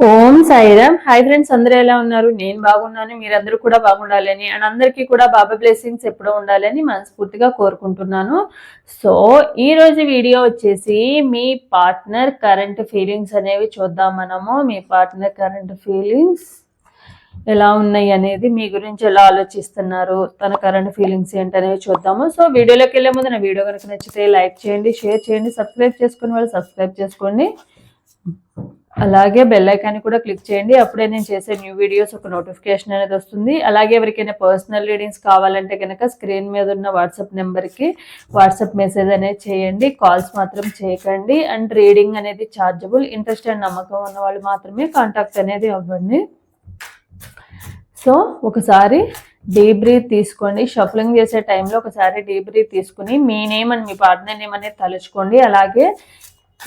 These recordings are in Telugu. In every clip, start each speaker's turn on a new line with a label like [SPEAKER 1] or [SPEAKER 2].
[SPEAKER 1] ఓం సాయిరామ్. హాయ్ ఫ్రెండ్స్ అందరూ ఎలా ఉన్నారు? నేను బాగున్నాను మీరందరూ కూడా బాగుండాలని అండ్ అందరికీ కూడా బాబా బ్లెస్సింగ్స్ ఎప్పుడూ ఉండాలని మనస్ఫూర్తిగా కోరుకుంటున్నాను. సో ఈ రోజు వీడియో వచ్చేసి మీ పార్ట్నర్ కరెంట్ ఫీలింగ్స్ అనేవి చూద్దాం మనము. మీ పార్ట్నర్ కరెంట్ ఫీలింగ్స్ ఎలా ఉన్నాయి అనేది మీ గురించి ఎలా ఆలోచిస్తున్నారు తన కరెంట్ ఫీలింగ్స్ ఏంటనేవి చూద్దాము. సో వీడియోలోకి వెళ్ళే ముందు నా వీడియో కనుక నచ్చితే లైక్ చేయండి షేర్ చేయండి సబ్స్క్రైబ్ చేసుకుని వాళ్ళు సబ్స్క్రైబ్ చేసుకోండి. అలాగే బెల్ ఐకాన్ కూడా క్లిక్ చేయండి. అప్పుడే నేను చేసే న్యూ వీడియోస్ ఒక నోటిఫికేషన్ అనేది వస్తుంది. అలాగే ఎవరికైనా పర్సనల్ రీడింగ్స్ కావాలంటే కనుక స్క్రీన్ మీద ఉన్న వాట్సాప్ నెంబర్కి వాట్సాప్ మెసేజ్ అనేది చేయండి. కాల్స్ మాత్రం చేయకండి. అండ్ రీడింగ్ అనేది ఛార్జబుల్ ఇంట్రెస్ట్ అండ్ నమ్మకం ఉన్న వాళ్ళు మాత్రమే కాంటాక్ట్ అనేది అవ్వండి. సో ఒకసారి డీప్ బ్రీత్ తీసుకోండి. షఫలింగ్ చేసే టైంలో ఒకసారి డీప్ బ్రీత్ తీసుకుని మీ నేమ్ అండ్ మీ పార్ట్నర్ నేమ్ అనేది తలుచుకోండి. అలాగే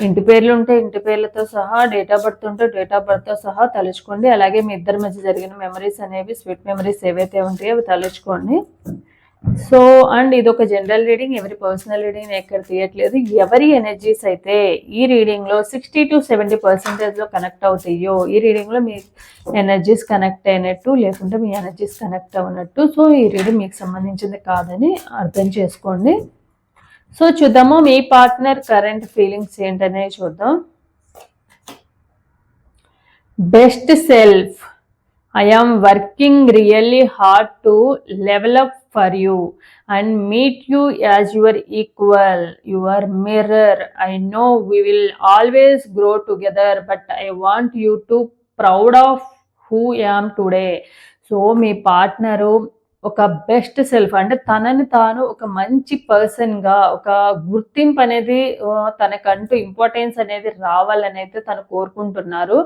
[SPEAKER 1] ఇంటి పేర్లు ఉంటే ఇంటి పేర్లతో సహా డేట్ ఆఫ్ బర్త్ ఉంటే డేట్ ఆఫ్ బర్త్తో సహా తలుచుకోండి. అలాగే మీ ఇద్దరి మధ్య జరిగిన మెమరీస్ అనేవి స్వీట్ మెమరీస్ ఏవైతే ఉంటాయో అవి తలుచుకోండి. సో అండ్ ఇది ఒక జనరల్ రీడింగ్. ఎవరి పర్సనల్ రీడింగ్ ఎక్కడ తీయట్లేదు. ఎవరి ఎనర్జీస్ అయితే ఈ రీడింగ్లో సిక్స్టీ టు సెవెంటీ పర్సెంటేజ్లో కనెక్ట్ అవుతాయో ఈ రీడింగ్లో మీ ఎనర్జీస్ కనెక్ట్ అయినట్టు లేకుంటే మీ ఎనర్జీస్ కనెక్ట్ అవ్వనట్టు సో ఈ రీడింగ్ మీకు సంబంధించింది కాదని అర్థం చేసుకోండి. సో చూద్దాము మీ పార్ట్నర్ కరెంట్ ఫీలింగ్స్ ఏంటనే చూద్దాం. Best self I am working really hard to level up for you and meet you as your equal your mirror I know we will always grow together but I want you to proud of who am today so me partner ఒక బెస్ట్ సెల్ఫ్. అంటే తనని తాను ఒక మంచి పర్సన్గా ఒక గుర్తింపు అనేది తనకంటూ ఇంపార్టెన్స్ అనేది రావాలని అయితే తను కోరుకుంటున్నారు.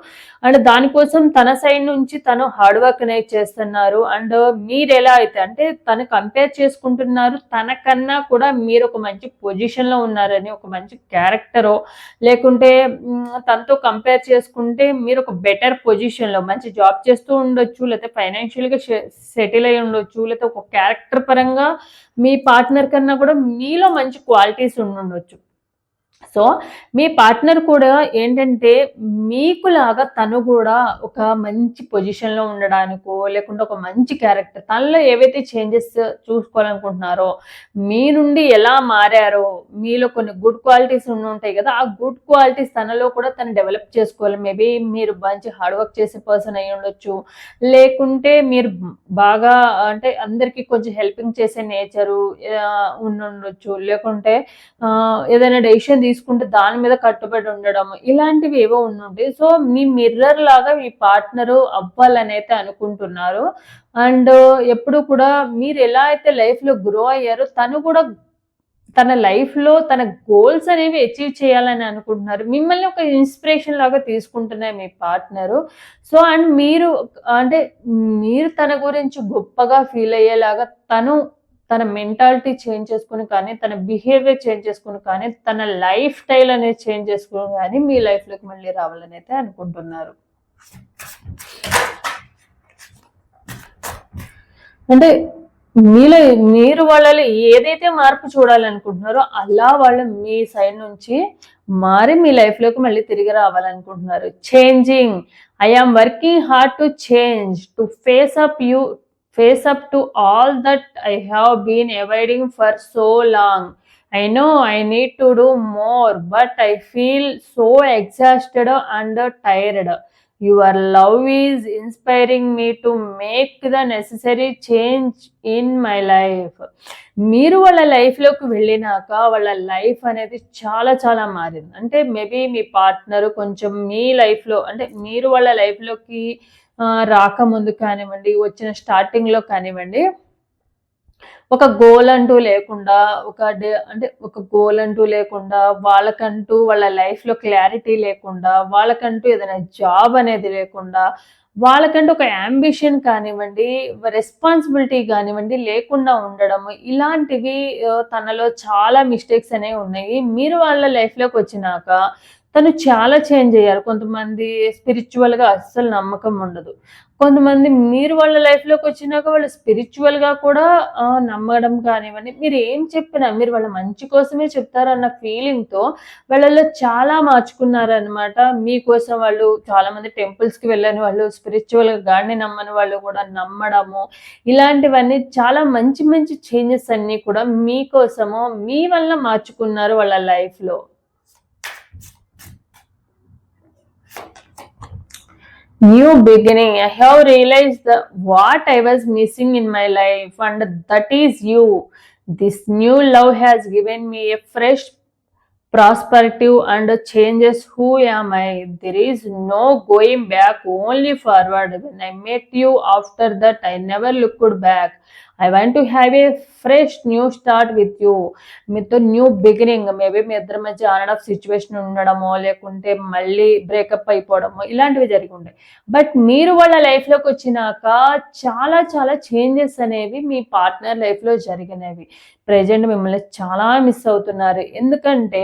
[SPEAKER 1] అండ్ దానికోసం తన సైడ్ నుంచి తను హార్డ్ వర్క్ అనేది చేస్తున్నారు. అండ్ మీరు ఎలా అయితే అంటే తను కంపేర్ చేసుకుంటున్నారు తనకన్నా కూడా మీరు ఒక మంచి పొజిషన్లో ఉన్నారని ఒక మంచి క్యారెక్టరో లేకుంటే తనతో కంపేర్ చేసుకుంటే మీరు ఒక బెటర్ పొజిషన్లో మంచి జాబ్ చేస్తూ ఉండొచ్చు లేకపోతే ఫైనాన్షియల్గా సెటిల్ అయి ఉండొచ్చు లేకపోతే ఒక క్యారెక్టర్ పరంగా మీ పార్ట్నర్ కన్నా కూడా మీలో మంచి క్వాలిటీస్ ఉండుండొచ్చు. సో మీ పార్ట్నర్ కూడా ఏంటంటే మీకులాగా తను కూడా ఒక మంచి పొజిషన్లో ఉండడానికో లేకుంటే ఒక మంచి క్యారెక్టర్ తనలో ఏవైతే చేంజెస్ చూసుకోవాలనుకుంటున్నారో మీ నుండి ఎలా మారారో మీలో కొన్ని గుడ్ క్వాలిటీస్ ఉంటాయి కదా ఆ గుడ్ క్వాలిటీస్ తనలో కూడా తను డెవలప్ చేసుకోవాలి. మేబీ మీరు మంచి హార్డ్ వర్క్ చేసే పర్సన్ అయి ఉండొచ్చు. లేకుంటే మీరు బాగా అంటే అందరికీ కొంచెం హెల్పింగ్ చేసే నేచరు ఉండి ఉండొచ్చు. లేకుంటే ఏదైనా డెసిషన్ తీసుకుంటే దాని మీద కట్టుబడి ఉండడం ఇలాంటివి ఏవో ఉండుంటాయి సో మీ మిర్రర్ లాగా మీ పార్ట్నరు అవ్వాలని అయితే అనుకుంటున్నారు. అండ్ ఎప్పుడు కూడా మీరు ఎలా అయితే లైఫ్లో గ్రో అయ్యారో తను కూడా తన లైఫ్లో తన గోల్స్ అనేవి అచీవ్ చేయాలని అనుకుంటున్నారు. మిమ్మల్ని ఒక ఇన్స్పిరేషన్ లాగా తీసుకుంటున్నాయి మీ పార్ట్నరు సో అండ్ మీరు అంటే మీరు తన గురించి గొప్పగా ఫీల్ అయ్యేలాగా తను తన మెంటాలిటీ చేంజ్ చేసుకుని కానీ తన బిహేవియర్ చేంజ్ చేసుకుని కానీ తన లైఫ్ స్టైల్ అనేది చేంజ్ చేసుకుని కానీ మీ లైఫ్లోకి మళ్ళీ రావాలని అయితే అనుకుంటున్నారు. అంటే మీలో మీరు వాళ్ళలో ఏదైతే మార్పు చూడాలనుకుంటున్నారో అలా వాళ్ళు మీ సైడ్ నుంచి మారి మీ లైఫ్లోకి మళ్ళీ తిరిగి రావాలనుకుంటున్నారు. Changing I am working hard to change to face up you face up to all that I have been avoiding for so long I know I need to do more but I feel so exhausted and tired your love is inspiring me to make the necessary change in my life మీరు వాళ్ళ లైఫ్లోకి వెళ్ళినాక వాళ్ళ లైఫ్ అనేది చాలా చాలా మారింది. అంటే మేబీ మీ పార్ట్నర్ కొంచెం మీ లైఫ్లో అంటే మీరు వాళ్ళ లైఫ్లోకి రాకముందు కానివ్వండి వచ్చిన స్టార్టింగ్లో కానివ్వండి ఒక గోల్ అంటూ లేకుండా ఒక డే అంటే ఒక గోల్ అంటూ లేకుండా వాళ్ళకంటూ వాళ్ళ లైఫ్లో క్లారిటీ లేకుండా వాళ్ళకంటూ ఏదైనా జాబ్ అనేది లేకుండా వాళ్ళకంటూ ఒక యాంబిషన్ కానివ్వండి రెస్పాన్సిబిలిటీ కానివ్వండి లేకుండా ఉండడం ఇలాంటివి తనలో చాలా మిస్టేక్స్ అనేవి ఉన్నాయి. మీరు వాళ్ళ లైఫ్లోకి వచ్చినాక తను చాలా చేంజ్ అయ్యారు. కొంతమంది స్పిరిచువల్గా అస్సలు నమ్మకం ఉండదు. కొంతమంది మీరు వాళ్ళ లైఫ్లోకి వచ్చినాక వాళ్ళు స్పిరిచువల్గా కూడా నమ్మడం కానివ్వండి మీరు ఏం చెప్పినా మీరు వాళ్ళ మంచి కోసమే చెప్తారన్న ఫీలింగ్తో వాళ్ళలో చాలా మార్చుకున్నారనమాట మీకోసం వాళ్ళు చాలా మంది టెంపుల్స్కి వెళ్ళని వాళ్ళు స్పిరిచువల్గా గాడిని నమ్మని వాళ్ళు కూడా నమ్మడము ఇలాంటివన్నీ చాలా మంచి మంచి చేంజెస్ అన్నీ కూడా మీకోసము మీ వల్ల మార్చుకున్నారు వాళ్ళ లైఫ్లో new beginning. I have realized the, what i was missing in my life and that is you. This new love has given me a fresh perspective and changes who am i. There is no going back only forward. When i met you after that i never looked back I want to have a fresh new start with you మీతో న్యూ బిగినింగ్ మేబీ మీ ఇద్దరి మధ్య ఆన్ ఆఫ్ సిచ్యువేషన్ ఉండడమో లేకుంటే మళ్ళీ బ్రేకప్ అయిపోవడమో ఇలాంటివి జరిగి ఉంటాయి. బట్ మీరు వాళ్ళ లైఫ్లోకి వచ్చినాక చాలా చాలా చేంజెస్ అనేవి మీ పార్ట్నర్ లైఫ్లో జరిగినవి. ప్రజెంట్ మిమ్మల్ని చాలా మిస్ అవుతున్నారు. ఎందుకంటే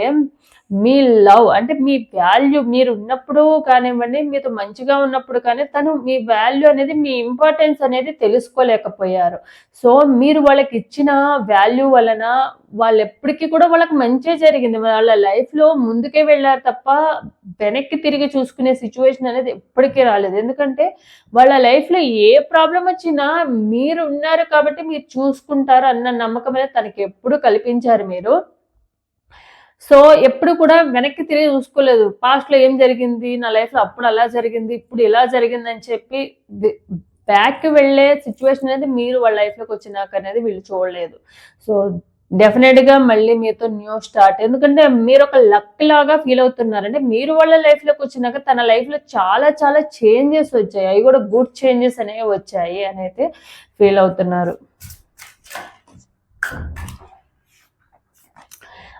[SPEAKER 1] మీ లవ్ అంటే మీ వాల్యూ మీరు ఉన్నప్పుడు కానివ్వండి మీతో మంచిగా ఉన్నప్పుడు కానీ తను మీ వాల్యూ అనేది మీ ఇంపార్టెన్స్ అనేది తెలుసుకోలేకపోయారు. సో మీరు వాళ్ళకి ఇచ్చిన వాల్యూ వలన వాళ్ళు ఎప్పటికీ కూడా వాళ్ళకి మంచి జరిగింది. వాళ్ళ లైఫ్లో ముందుకే వెళ్ళారు తప్ప వెనక్కి తిరిగి చూసుకునే సిచ్యువేషన్ అనేది ఎప్పటికీ రాలేదు. ఎందుకంటే వాళ్ళ లైఫ్లో ఏ ప్రాబ్లం వచ్చినా మీరు ఉన్నారు కాబట్టి మీరు చూసుకుంటారు అన్న నమ్మకం అనేది తనకి ఎప్పుడు కల్పించారు మీరు. సో ఎప్పుడు కూడా వెనక్కి తిరిగి చూసుకోలేదు. పాస్ట్లో ఏం జరిగింది? నా లైఫ్లో అప్పుడు అలా జరిగింది ఇప్పుడు ఇలా జరిగింది అని చెప్పి బ్యాక్ వెళ్ళే సిచ్యువేషన్ అనేది మీరు వాళ్ళ లైఫ్లోకి వచ్చినాక అనేది వీళ్ళు చూడలేదు. సో డెఫినెట్గా మళ్ళీ మీతో న్యూ స్టార్ట్ ఎందుకంటే మీరు ఒక లక్ లాగా ఫీల్ అవుతున్నారంటే మీరు వాళ్ళ లైఫ్లోకి వచ్చినాక తన లైఫ్లో చాలా చాలా చేంజెస్ వచ్చాయి. అవి కూడా గుడ్ చేంజెస్ అనేవి వచ్చాయి అని అయితే ఫీల్ అవుతున్నారు.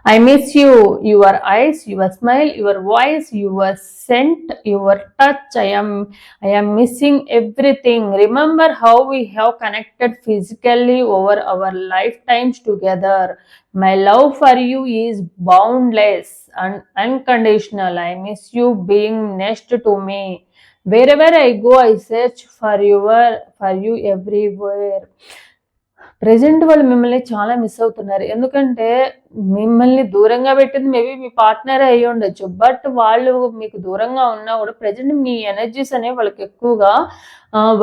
[SPEAKER 1] I miss you, your eyes, your smile, your voice, your scent, your touch. I am I am missing everything. Remember how we have connected physically over our lifetimes together. My love for you is boundless and unconditional. I miss you being next to me. Wherever I go, I search for your for you everywhere. Present వాళ్ళు మిమ్మల్ని చాలా మిస్ అవుతున్నారు. ఎందుకంటే మిమ్మల్ని దూరంగా పెట్టింది మేబీ మీ పార్ట్నర్ అయ్యి ఉండొచ్చు. బట్ వాళ్ళు మీకు దూరంగా ఉన్నా కూడా ప్రజెంట్ మీ ఎనర్జీస్ అనేవి వాళ్ళకి ఎక్కువగా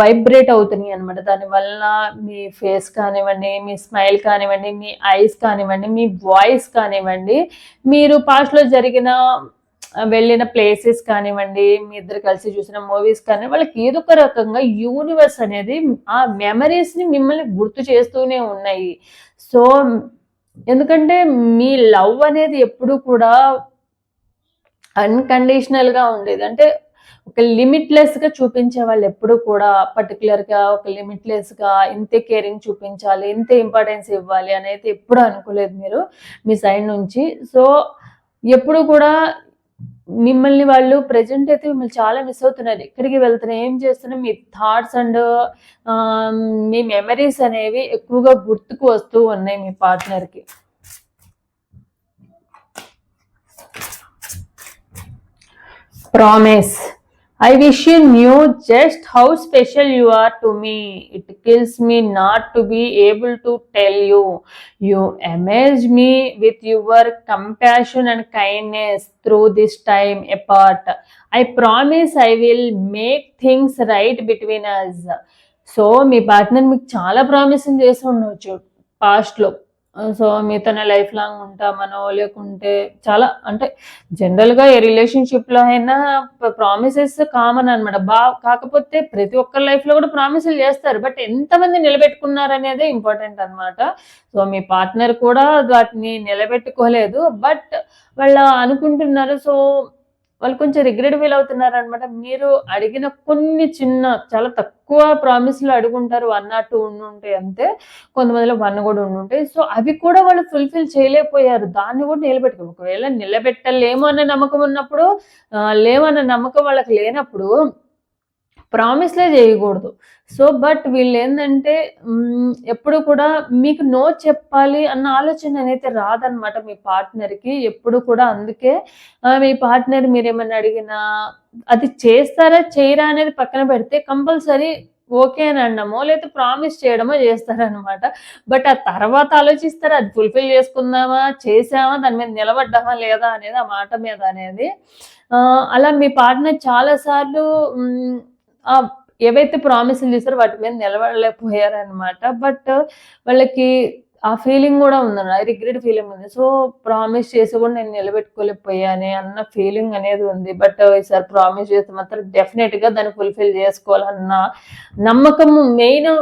[SPEAKER 1] వైబ్రేట్ అవుతున్నాయి అనమాట దానివల్ల మీ ఫేస్ కానివ్వండి మీ స్మైల్ కానివ్వండి మీ ఐస్ కానివ్వండి మీ వాయిస్ కానివ్వండి మీరు పాస్ట్లో జరిగిన వెళ్ళిన ప్లేసెస్ కానివ్వండి మీ ఇద్దరు కలిసి చూసిన మూవీస్ కానీ వాళ్ళకి ఏదో ఒక రకంగా యూనివర్స్ అనేది ఆ మెమరీస్ని మిమ్మల్ని గుర్తు చేస్తూనే ఉన్నాయి. సో ఎందుకంటే మీ లవ్ అనేది ఎప్పుడు కూడా అన్కండిషనల్గా ఉండేది. అంటే ఒక లిమిట్లెస్గా చూపించే వాళ్ళు ఎప్పుడు కూడా పర్టికులర్గా ఒక లిమిట్లెస్గా ఇంతే కేరింగ్ చూపించాలి ఇంతే ఇంపార్టెన్స్ ఇవ్వాలి అనేది ఎప్పుడు అనుకోలేదు మీరు మీ సైడ్ నుంచి. సో ఎప్పుడు కూడా మిమ్మల్ని వాళ్ళు ప్రజెంట్ అయితే మిమ్మల్ని చాలా మిస్ అవుతున్నారు. ఎక్కడికి వెళ్తున్నా ఏం చేస్తున్నా మీ థాట్స్ అండ్ మీ మెమరీస్ అనేవి ఎక్కువగా గుర్తుకు వస్తూ ఉన్నాయి మీ పార్ట్నర్కి promise I wish you knew just how special you are to me it kills me not to be able to tell you you amaze me with your compassion and kindness through this time apart I promise I will make things right between us so me partner మీకు చాలా ప్రామిసింగ్ చేసి ఉండవచ్చు పాస్ట్లో సో మీతోనే లైఫ్ లాంగ్ ఉంటామనో లేకుంటే చాలా అంటే జనరల్గా ఏ రిలేషన్షిప్లో అయినా ప్రామిసెస్ కామన్ అనమాట బా కాకపోతే ప్రతి ఒక్కరి లైఫ్లో కూడా ప్రామిసులు చేస్తారు. బట్ ఎంతమంది నిలబెట్టుకున్నారు అనేదే ఇంపార్టెంట్ అనమాట సో మీ పార్ట్నర్ కూడా వాటిని నిలబెట్టుకోలేదు. బట్ వాళ్ళు అనుకుంటున్నారు. సో వాళ్ళు కొంచెం రిగ్రెట్ ఫీల్ అవుతున్నారు అనమాట మీరు అడిగిన కొన్ని చిన్న చాలా తక్కువ ప్రామిస్లు అడుగుంటారు. వన్ ఆర్ టూ ఉండుంటాయి అంతే. కొంతమందిలో వన్ కూడా ఉండుంటాయి సో అవి కూడా వాళ్ళు ఫుల్ఫిల్ చేయలేకపోయారు. దాన్ని కూడా నిలబెట్టుకో. ఒకవేళ నిలబెట్టలేము అనే నమ్మకం ఉన్నప్పుడు లేమన్న నమ్మకం వాళ్ళకి లేనప్పుడు ప్రామిస్లే చేయకూడదు. సో బట్ వీళ్ళు ఏంటంటే ఎప్పుడు కూడా మీకు నో చెప్పాలి అన్న ఆలోచన అనేది రాదనమాట మీ పార్ట్నర్కి. ఎప్పుడు కూడా అందుకే మీ పార్ట్నర్ మీరు ఏమైనా అడిగినా అది చేస్తారా చేయరా అనేది పక్కన పెడితే కంపల్సరీ ఓకే అని అన్నమో లేదా ప్రామిస్ చేయడమో చేస్తారనమాట బట్ ఆ తర్వాత ఆలోచిస్తారు అది ఫుల్ఫిల్ చేసుకుందామా చేసామా దాని మీద నిలబడ్డామా లేదా అనేది ఆ మాట మీద అనేది అలా మీ పార్ట్నర్ చాలాసార్లు ఏవైతే ప్రామిస్లు చేశారో వాటి మీద నిలబడలేకపోయారనమాట బట్ వాళ్ళకి ఆ ఫీలింగ్ కూడా ఉందన్న రిగ్రెట్ ఫీలింగ్ ఉంది. సో ప్రామిస్ చేసి కూడా నేను నిలబెట్టుకోలేకపోయానే అన్న ఫీలింగ్ అనేది ఉంది. బట్ ఈసారి ప్రామిస్ చేస్తే మాత్రం డెఫినెట్గా దాన్ని ఫుల్ఫిల్ చేసుకోవాలన్న నమ్మకం మెయిన్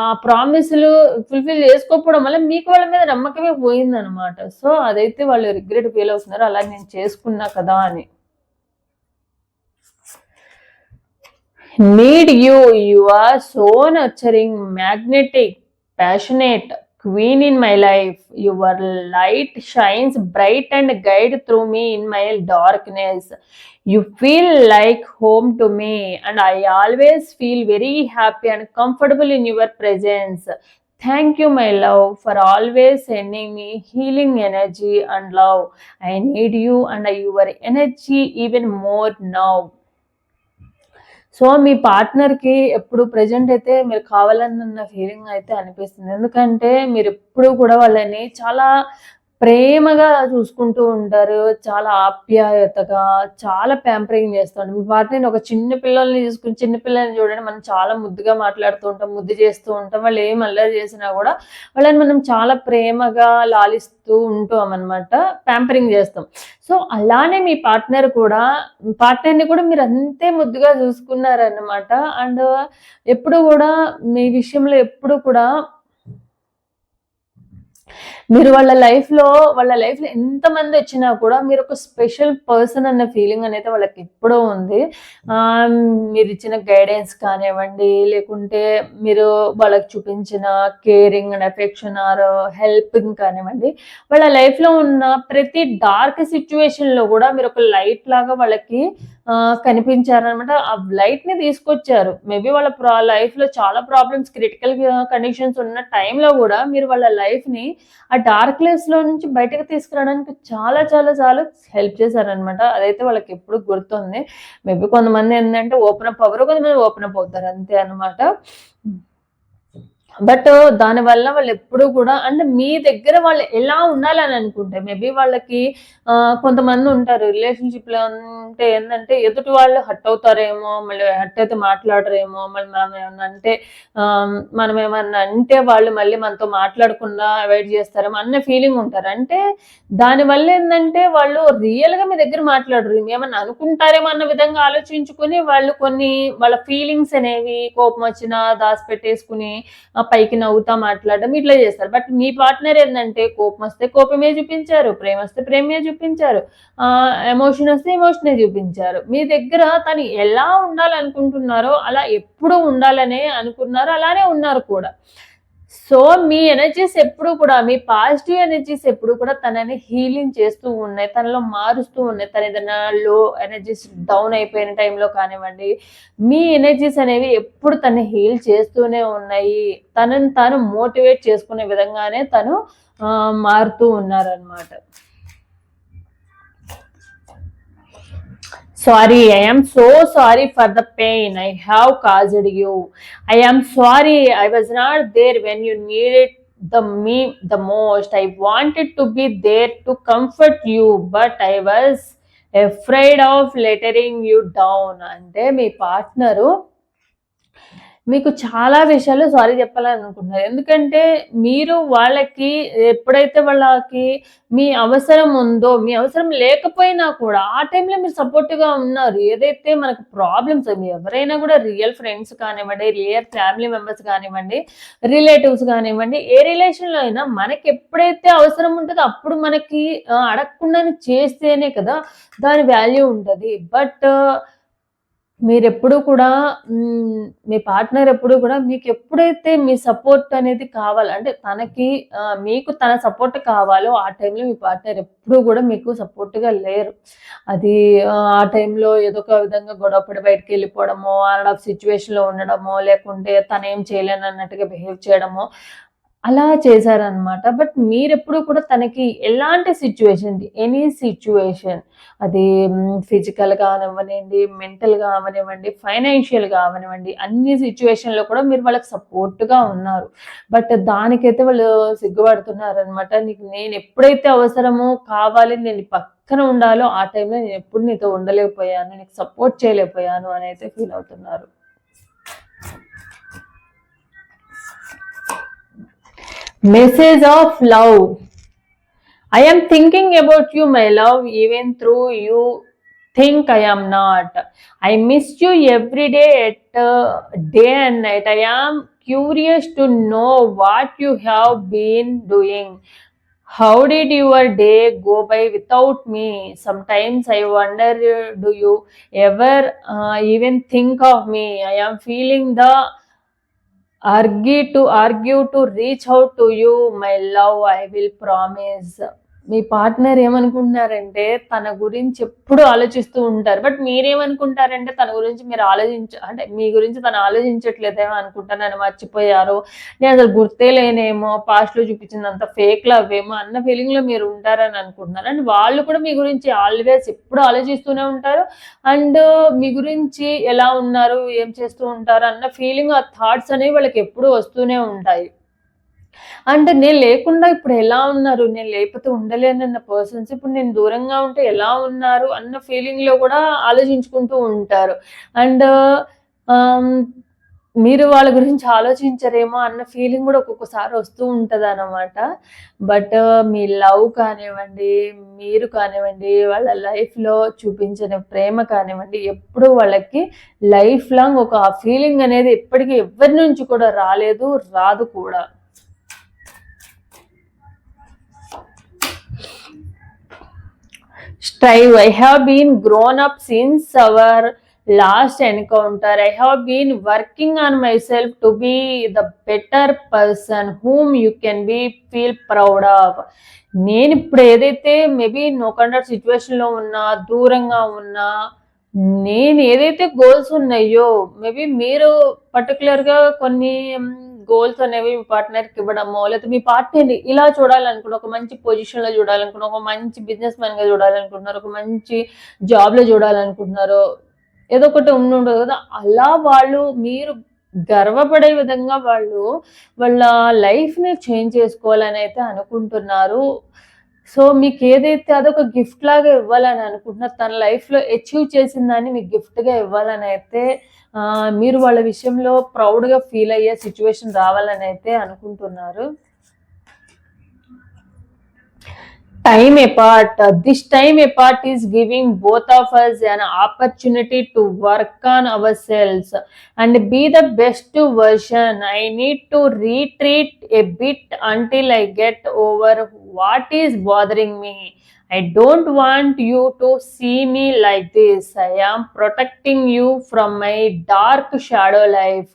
[SPEAKER 1] ఆ ప్రామిస్లు ఫుల్ఫిల్ చేసుకోకపోవడం వల్ల మీకు వాళ్ళ మీద నమ్మకమే పోయిందనమాట సో అదైతే వాళ్ళు రిగ్రెట్ ఫీల్ అవుతున్నారు. అలా నేను చేసుకున్నా కదా అని. Need you you are so nurturing magnetic passionate queen in my life. Your light shines bright and guide through me in my darkness. You feel like home to me and i always feel very happy and comfortable in your presence. Thank you my love for always sending me healing energy and love. I need you and your energy even more now so మీ పార్ట్నర్కి ఎప్పుడు ప్రజెంట్ అయితే మీరు కావాలని ఉన్న ఫీలింగ్ అయితే అనిపిస్తుంది. ఎందుకంటే మీరు ఎప్పుడు కూడా వాళ్ళని చాలా ప్రేమగా చూసుకుంటూ ఉంటారు. చాలా ఆప్యాయతగా చాలా ప్యాంపరింగ్ చేస్తాడు. వాటిని ఒక చిన్న పిల్లల్ని చూసుకుని చిన్న పిల్లల్ని చూడండి మనం చాలా ముద్దుగా మాట్లాడుతూ ఉంటాం ముద్దు చేస్తూ ఉంటాం. వాళ్ళు ఏం అల్లరి చేసినా కూడా వాళ్ళని మనం చాలా ప్రేమగా లాలిస్తూ ఉంటాం అనమాట ప్యాంపరింగ్ చేస్తాం. సో అలానే మీ పార్ట్నర్ కూడా పార్ట్నర్ని కూడా మీరు అంతే ముద్దుగా చూసుకున్నారన్నమాట. అండ్ ఎప్పుడు కూడా మీ విషయంలో ఎప్పుడు కూడా మీరు వాళ్ళ లైఫ్లో వాళ్ళ లైఫ్లో ఎంతమంది వచ్చినా కూడా మీరు ఒక స్పెషల్ పర్సన్ అన్న ఫీలింగ్ అనేది వాళ్ళకి ఎప్పుడో ఉంది. మీరు ఇచ్చిన గైడెన్స్ కానివ్వండి లేకుంటే మీరు వాళ్ళకి చూపించిన caring and affection or helping కానివ్వండి వాళ్ళ లైఫ్లో ఉన్న ప్రతి డార్క్ సిచ్యువేషన్లో కూడా మీరు ఒక లైట్ లాగా వాళ్ళకి కనిపించారనమాట. ఆ లైట్ని తీసుకొచ్చారు. మేబీ వాళ్ళ ప్రా లైఫ్లో చాలా ప్రాబ్లమ్స్ క్రిటికల్ కండిషన్స్ ఉన్న టైంలో కూడా మీరు వాళ్ళ లైఫ్ని ఆ డార్క్నెస్లో నుంచి బయటకు తీసుకురావడానికి చాలా చాలా చాలా హెల్ప్ చేశారనమాట. అదైతే వాళ్ళకి ఎప్పుడు గుర్తుంది. మేబీ కొంతమంది ఏంటంటే ఓపెన్ అప్ అవ్వరు కొంతమంది ఓపెన్ అప్ అవుతారు. అంతే అనమాట బట్ దానివల్ల వాళ్ళు ఎప్పుడు కూడా అంటే మీ దగ్గర వాళ్ళు ఎలా ఉండాలని అనుకుంటే మేబీ వాళ్ళకి కొంతమంది ఉంటారు రిలేషన్షిప్లో అంటే ఏంటంటే ఎదుటి వాళ్ళు హట్ అవుతారేమో మళ్ళీ హట్ అయితే మాట్లాడరేమో మళ్ళీ మనం ఏమన్నా అంటే మనం ఏమన్నా అంటే వాళ్ళు మళ్ళీ మనతో మాట్లాడకుండా అవాయిడ్ చేస్తారేమో అన్న ఫీలింగ్ ఉంటారు. అంటే దానివల్ల ఏంటంటే వాళ్ళు రియల్గా మీ దగ్గర మాట్లాడరు. ఏమన్నా అనుకుంటారేమో అన్న విధంగా ఆలోచించుకొని వాళ్ళు కొన్ని వాళ్ళ ఫీలింగ్స్ అనేవి కోపం వచ్చినా దాచిపెట్టేసుకుని ఆ, పైకి నవ్వుతా మాట్లాడడం ఇట్లా చేస్తారు. బట్ మీ పార్ట్నర్ ఏంటంటే కోపం వస్తే కోపమే చూపించారు ప్రేమ వస్తే ప్రేమే చూపించారు ఆ ఎమోషన్ వస్తే ఎమోషనే చూపించారు. మీ దగ్గర తను ఎలా ఉండాలనుకుంటున్నారో అలా ఎప్పుడు ఉండాలనే అనుకున్నారు అలానే ఉన్నారు కూడా. సో మీ ఎనర్జీస్ ఎప్పుడు కూడా మీ పాజిటివ్ ఎనర్జీస్ ఎప్పుడు కూడా తనని హీలింగ్ చేస్తూ ఉన్నాయి. తనలో మారుస్తూ ఉన్నాయి. తన ఏదైనా లో ఎనర్జీస్ డౌన్ అయిపోయిన టైంలో కానివ్వండి మీ ఎనర్జీస్ అనేవి ఎప్పుడు తను హీల్ చేస్తూనే ఉన్నాయి. తనని తాను మోటివేట్ చేసుకునే విధంగానే తను మారుతూ ఉన్నారనమాట Sorry, I am so sorry for the pain I have caused you. I am sorry I was not there when you needed the me the most. I wanted to be there to comfort you, but I was afraid of letting you down. అంటే మీ పార్ట్నరు మీకు చాలా విషయాలు సారీ చెప్పాలని అనుకుంటున్నారు ఎందుకంటే మీరు వాళ్ళకి ఎప్పుడైతే వాళ్ళకి మీ అవసరం ఉందో మీ అవసరం లేకపోయినా కూడా ఆ టైంలో మీరు సపోర్ట్గా ఉన్నారు. ఏదైతే మనకు ప్రాబ్లమ్స్ ఎవరైనా కూడా రియల్ ఫ్రెండ్స్ కానివ్వండి రియల్ ఫ్యామిలీ మెంబర్స్ కానివ్వండి రిలేటివ్స్ కానివ్వండి ఏ రిలేషన్లో అయినా మనకి ఎప్పుడైతే అవసరం ఉంటుందో అప్పుడు మనకి అడగకుండా అడగకుండానే చేస్తేనే కదా దాని వాల్యూ ఉంటుంది. బట్ మీరు కూడా మీ పార్ట్నర్ ఎప్పుడు కూడా మీకు ఎప్పుడైతే మీ సపోర్ట్ అనేది కావాలి అంటే తనకి మీకు తన సపోర్ట్ కావాలో ఆ టైంలో మీ పార్ట్నర్ ఎప్పుడూ కూడా మీకు సపోర్ట్గా లేరు. అది ఆ, టైంలో ఏదో ఒక విధంగా గొడవపడి బయటకు వెళ్ళిపోవడమో అలా సిచ్యువేషన్లో ఉండడమో లేకుంటే తను ఏం చేయలేను అన్నట్టుగా బిహేవ్ చేయడమో అలా చేశారనమాట బట్ మీరెప్పుడు కూడా తనకి ఎలాంటి సిచ్యువేషన్ ఎనీ సిచ్యువేషన్ అది ఫిజికల్ కానివ్వనివ్వండి మెంటల్గా అవనివ్వండి ఫైనాన్షియల్గా అవనివ్వండి అన్ని సిచ్యువేషన్లో కూడా మీరు వాళ్ళకి సపోర్ట్గా ఉన్నారు. బట్ దానికైతే వాళ్ళు సిగ్గుపడుతున్నారు అనమాట నీకు నేను ఎప్పుడైతే అవసరమో కావాలి నేను పక్కన ఉండాలో ఆ టైంలో నేను ఎప్పుడు నీతో ఉండలేకపోయాను నీకు సపోర్ట్ చేయలేకపోయాను అని అయితే ఫీల్ అవుతున్నారు. Message of love. I am thinking about you, my love, even through you think I am not. I miss you every day at uh, day and night. I am curious to know what you have been doing. How did your day go by without me? Sometimes I wonder, uh, do you ever uh, even think of me? I am feeling the argue to argue to reach out to you my love i will promise మీ పార్ట్నర్ ఏమనుకుంటున్నారంటే తన గురించి ఎప్పుడు ఆలోచిస్తూ ఉంటారు. బట్ మీరేమనుకుంటారంటే తన గురించి మీరు ఆలోచించ అంటే మీ గురించి తను ఆలోచించట్లేదేమో అనుకుంటాను నన్ను మర్చిపోయారు. నేను అసలు గుర్తే లేనేమో పాస్ట్లో చూపించినంత ఫేక్ లవ్వేమో అన్న ఫీలింగ్లో మీరు ఉంటారని అనుకుంటున్నారు. అండ్ వాళ్ళు కూడా మీ గురించి ఆల్వేస్ ఎప్పుడు ఆలోచిస్తూనే ఉంటారు. అండ్ మీ గురించి ఎలా ఉన్నారు ఏం చేస్తూ ఉంటారు అన్న ఫీలింగ్ ఆ థాట్స్ అనేవి వాళ్ళకి ఎప్పుడు వస్తూనే ఉంటాయి. అంటే నేను లేకుండా ఇప్పుడు ఎలా ఉన్నారు? నేను లేకపోతే ఉండలేనన్న పర్సన్స్ ఇప్పుడు నేను దూరంగా ఉంటే ఎలా ఉన్నారు? అన్న ఫీలింగ్లో కూడా ఆలోచించుకుంటూ ఉంటారు. అండ్ um, మీరు వాళ్ళ గురించి ఆలోచించరేమో అన్న ఫీలింగ్ కూడా ఒక్కొక్కసారి వస్తూ ఉంటుంది అనమాట బట్ మీ లవ్ కానివ్వండి మీరు కానివ్వండి వాళ్ళ లైఫ్లో చూపించిన ప్రేమ కానివ్వండి ఎప్పుడు వాళ్ళకి లైఫ్ లాంగ్ ఒక ఫీలింగ్ అనేది ఎప్పటికీ ఎవరి నుంచి కూడా రాలేదు రాదు కూడా. Strive I have been grown up since our last encounter I have been working on my self to be the better person whom you can be feel proud of నేను ఇప్పుడు ఏదైతే మేబీ నోకండా సిచ్యువేషన్లో ఉన్నా దూరంగా ఉన్నా నేను ఏదైతే గోల్స్ ఉన్నాయో మేబీ మీరు పర్టికులర్గా కొన్ని గోల్స్ అనేవి మీ పార్ట్నర్కి ఇవ్వడమో లేకపోతే మీ పార్ట్నర్ని ఇలా చూడాలనుకున్న ఒక మంచి పొజిషన్లో చూడాలనుకున్న ఒక మంచి బిజినెస్ మ్యాన్గా చూడాలనుకుంటున్నారు ఒక మంచి జాబ్లో చూడాలనుకుంటున్నారు ఏదో ఒకటి ఉండి ఉండదు కదా. అలా వాళ్ళు మీరు గర్వపడే విధంగా వాళ్ళు వాళ్ళ లైఫ్ని చేంజ్ చేసుకోవాలని అయితే అనుకుంటున్నారు. సో మీకు ఏదైతే అదొక గిఫ్ట్ లాగా ఇవ్వాలని అనుకుంటున్నా తన లైఫ్లో అచీవ్ చేసిన దాన్ని మీకు గిఫ్ట్గా ఇవ్వాలని అయితే మీరు వాళ్ళ విషయంలో ప్రౌడ్గా ఫీల్ అయ్యే సిచ్యువేషన్ రావాలని అయితే అనుకుంటున్నారు. Time apart. Uh, This time apart is giving both of us an opportunity to work on ourselves and be the best version. I need to retreat a bit until I get over what is bothering me. I don't want you to see me like this. I am protecting you from my dark shadow life.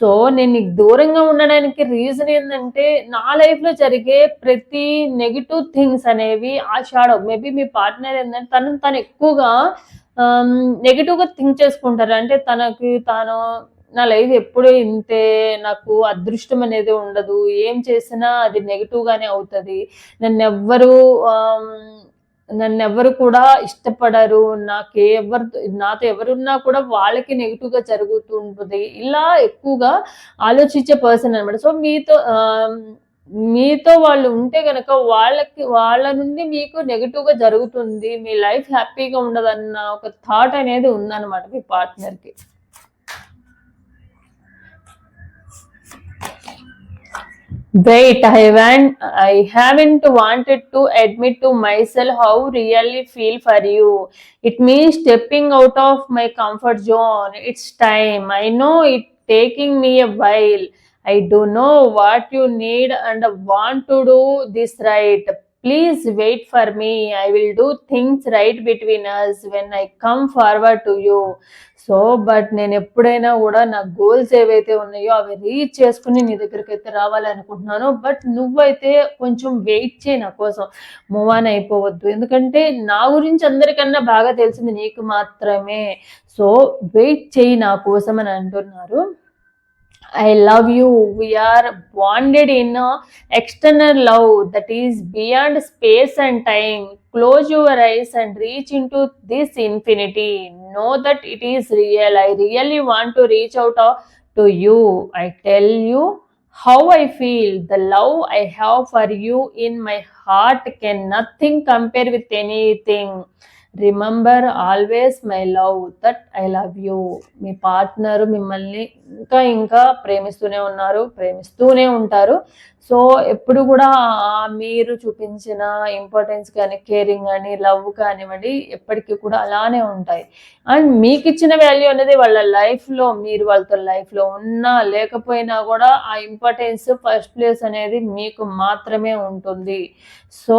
[SPEAKER 1] So నేను నీకు దూరంగా ఉండడానికి రీజన్ ఏంటంటే నా లైఫ్లో జరిగే ప్రతి నెగిటివ్ థింగ్స్ అనేవి ఆ షాడో మేబీ మీ పార్ట్నర్ ఏంటంటే తను తను ఎక్కువగా నెగిటివ్గా థింక్ చేసుకుంటారు. అంటే తనకి తాను నా లైఫ్ ఎప్పుడూ ఇంతే నాకు అదృష్టం అనేది ఉండదు. ఏం చేసినా అది నెగిటివ్గానే అవుతుంది. నన్ను ఎవ్వరూ నన్ను ఎవరు కూడా ఇష్టపడరు నాకు ఎవరు నాతో ఎవరున్నా కూడా వాళ్ళకి నెగిటివ్గా జరుగుతూ ఉంటుంది. ఇలా ఎక్కువగా ఆలోచించే పర్సన్ అనమాట సో మీతో మీతో వాళ్ళు ఉంటే కనుక వాళ్ళకి వాళ్ళ నుండి మీకు నెగిటివ్గా జరుగుతుంది మీ లైఫ్ హ్యాపీగా ఉండదన్న ఒక థాట్ అనేది ఉందన్నమాట మీ పార్ట్నర్కి Wait, I I haven't wanted to admit to myself how really feel for you. It means stepping out of my comfort zone. It's time. I know it taking me a while. I do know what you need and want to do this right. Please wait for me. I will do things right between us when I come forward to you. So but నేను ఎప్పుడైనా కూడా నా గోల్స్ ఏవైతే ఉన్నాయో అవి రీచ్ చేసుకుని నీ దగ్గరికి అయితే రావాలనుకుంటున్నాను బట్ నువ్వైతే కొంచెం వెయిట్ చేయి నా కోసం. మూవ్ ఆన్ అయిపోవద్దు. ఎందుకంటే నా గురించి అందరికన్నా బాగా తెలిసింది నీకు మాత్రమే. సో వెయిట్ చేయి నా కోసం అని అంటున్నారు. I love you. We are bonded in a external love that is beyond space and time. Close your eyes and reach into this infinity. Know that it is real. I really want to reach out uh, to you. I tell you how I feel. The love I have for you in my heart can nothing compare with anything. Remember always my love that I love you me partner మిమ్మల్ని ఇంకా ఇంకా ప్రేమిస్తూనే ఉన్నారు ప్రేమిస్తూనే ఉంటారు. సో ఎప్పుడు కూడా మీరు చూపించిన ఇంపార్టెన్స్ కానీ కేరింగ్ కానీ లవ్ కానివ్వండి ఎప్పటికీ కూడా అలానే ఉంటాయి. అండ్ మీకు ఇచ్చిన వాల్యూ అనేది వాళ్ళ లైఫ్లో మీరు వాళ్ళతో లైఫ్లో ఉన్నా లేకపోయినా కూడా ఆ ఇంపార్టెన్స్ ఫస్ట్ ప్లేస్ అనేది మీకు మాత్రమే ఉంటుంది. సో